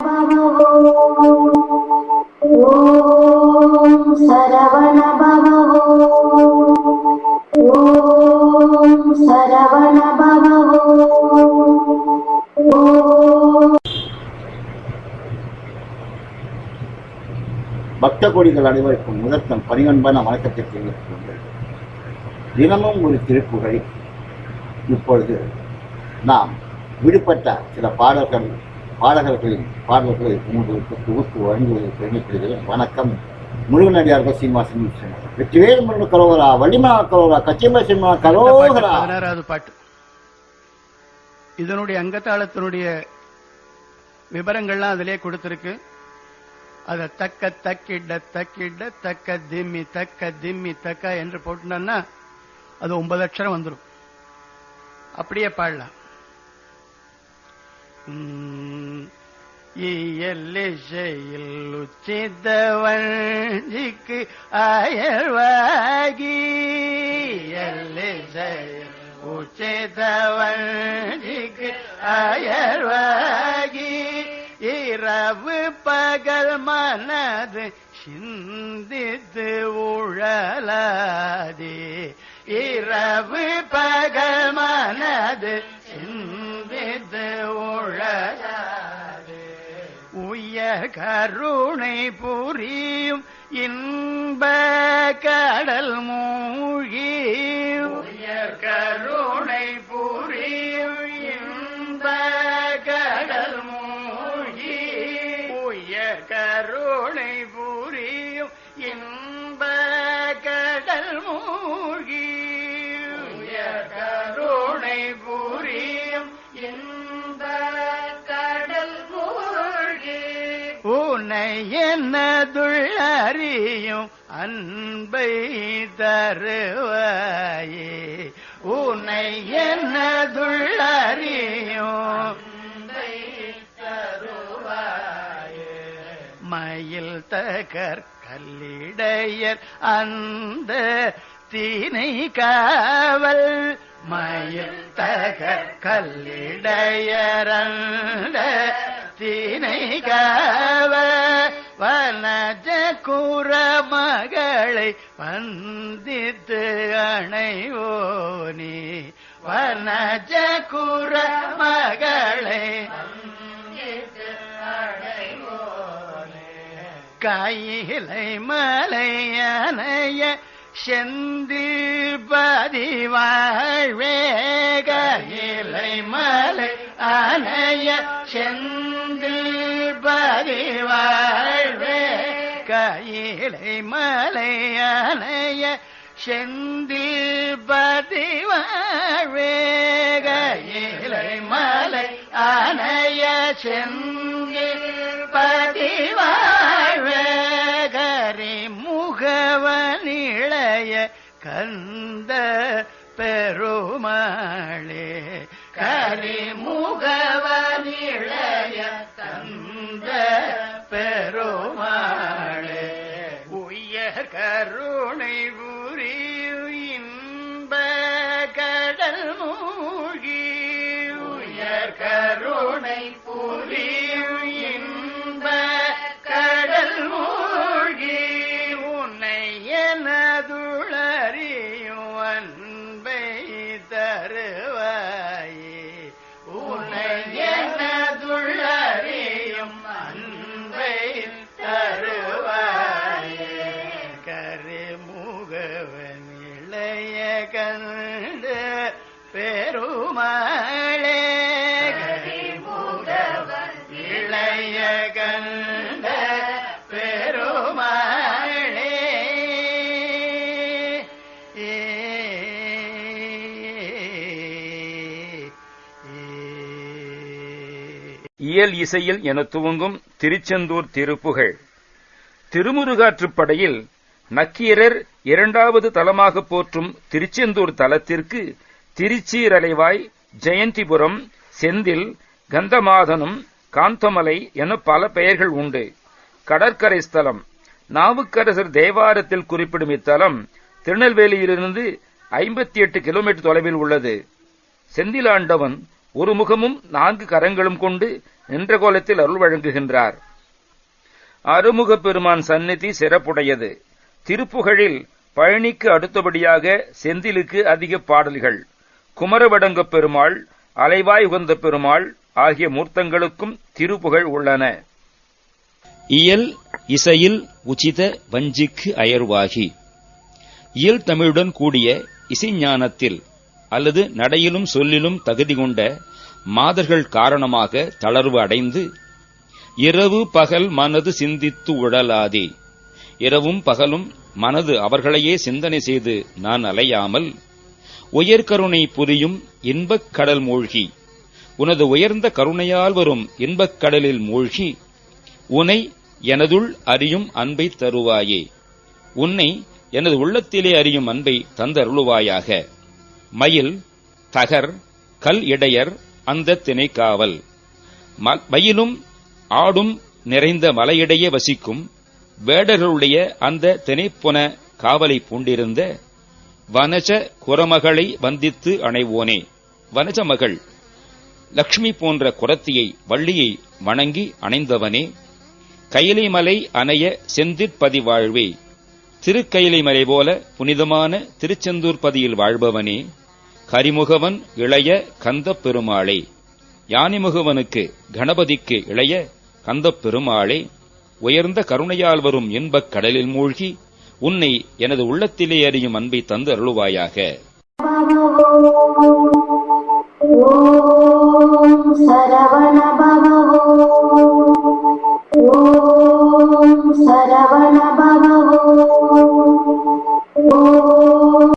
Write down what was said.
பக்த கோடிகள் அனைவருக்கும் முதற்கண் பணிவன்பான வணக்கத்தை தெரிவித்துக் தினமும் ஒரு திருப்புகழை இப்பொழுது நாம் விடுபட்ட சில பாடல்கள் பாடகர்களின் பாடல்களை உங்களுக்கு தொகுத்து வழங்குவதை பெருமைப்படுகிறேன் வணக்கம். முருகனடியார்கள் சீனிவாசன் விஸ்வநாதன். வெற்றிவேல் முருகன் கலோகரா வள்ளிமா கலோகரா கச்சியம்மா சிம்மா கலோகரா. பதினாறாவது பாட்டு. இதனுடைய அங்கத்தாளத்தினுடைய விவரங்கள்லாம் அதிலே கொடுத்திருக்கு. அதை தக்க தக்கிட தக்கிட தக்க திம்மி தக்க திம்மி தக்க என்று போட்டுனோம்னா அது ஒன்பது அக்ஷரம் வந்துடும் அப்படியே பாடலாம். இயல்லிசையில் உச்சிதவஞ்சிக்கு அயல்வாகி. இயல்லிசையில் உச்சிதவஞ்சிக்கு அயல்வாகி. இரவு பகல் மனது சிந்தித்து உழலாதே. இரவு பகல் மனது உய கருணை புரியும் இன்ப கடல் மூழ்கி கருணை புரியும் இன்ப கடல் மூழ்கி உயர் கருணை புரியும் இன்ப கடல் மூழ்கி கருணை புரியும் இன்ப உன்னை என்னதுள்ளறியும் அன்பை தருவாயே. உன்னை என்னதுள்ளறியும் மயில் தகர் கல்லிடையர் அந்த தீனை காவல். மயில் தகர் கல்லிடையர் அந்த தீனை காவல் வனஜ கூற மகளை வந்தித்து அணைவோனே. வனஜ கூற மகளை கையிலை மலையனைய செந்தில் பதிவாழ்வே கையிலை மலை அணைய செந்தில் பதிவாழ்வே கையிலை மலையனைய செந்தில் பதிவாழ்வே கையிலை மலை அனைய செந்தில் பதிவாழ்வே கரி முகவனிளைய கந்த பெருமாளே கரி முக கண்டு பெருமாளே. இளைய கண்ட பெருமாளே. இயல் இசையில் என துவங்கும் திருச்செந்தூர் திருப்புகழ் திருமுருகாற்றுப்படையில் நக்கீரர் இரண்டாவது தலமாக போற்றும் திருச்செந்தூர் தலத்திற்கு திருச்சீரலைவாய் ஜெயந்திபுரம் செந்தில் கந்தமாதனம் காந்தமலை என பல பெயர்கள் உண்டு. கடற்கரை ஸ்தலம். நாவுக்கரசர் தேவாரத்தில் குறிப்பிடும் இத்தலம் திருநெல்வேலியிலிருந்து ஐம்பத்தி எட்டு கிலோமீட்டர் தொலைவில் உள்ளது. செந்திலாண்டவன் ஒரு முகமும் நான்கு கரங்களும் கொண்டு நின்ற கோலத்தில் அருள் வழங்குகின்றார். அருமுகப் பெருமான் சந்நிதி சிறப்புடையது. திருப்புகழில் பழனிக்கு அடுத்தபடியாக செந்திலுக்கு அதிக பாடல்கள். குமரவடங்கப் பெருமாள் அலைவாய் உகந்த பெருமாள் ஆகிய மூர்த்தங்களுக்கும் திருப்புகழ் உள்ளன. இயல் இசையில் உச்சித வஞ்சிக்கு அயர்வாகி. இயல் தமிழுடன் கூடிய இசைஞானத்தில் அல்லது நடையிலும் சொல்லிலும் தகுதி கொண்ட மாதர்கள் காரணமாக தளர்வு அடைந்து இரவு பகல் மனது சிந்தித்து உழலாதே. இரவும் பகலும் மனது அவர்களையே சிந்தனை செய்து நான் அலையாமல் உயர்கருணை புரியும் இன்பக் கடல் மூழ்கி உனது உயர்ந்த கருணையால் வரும் இன்பக் கடலில் மூழ்கி உனை எனதுள் அறியும் அன்பை தருவாயே. உன்னை எனது உள்ளத்திலே அறியும் அன்பை தந்தருளுவாயாக. மயில் தகர் கல் இடையர் அந்த திணைக்காவல். ம- மயிலும் ஆடும் நிறைந்த மலையிடையே வசிக்கும் வேடர்களுடைய அந்த திணைப்புன காவலை பூண்டிருந்த வனஜ குரமகளை வந்தித்து அணைவோனே. வனஜ மகள் லக்ஷ்மி போன்ற குரத்தியை வள்ளியை வணங்கி அணைந்தவனே. கையிலைமலை அணைய செந்திற்பதி வாழ்வே திருக்கயிலைமலை போல புனிதமான திருச்செந்தூர் பதியில் வாழ்பவனே. கரிமுகவன் இளைய கந்த பெருமாளே. யானிமுகவனுக்கு கணபதிக்கு இளைய கந்த பெருமாளே. உயர்ந்த கருணையால் வரும் இன்பக் கடலில் மூழ்கி உன்னை எனது உள்ளத்திலே அறியும் அன்பை தந்து அருளுவாயாக.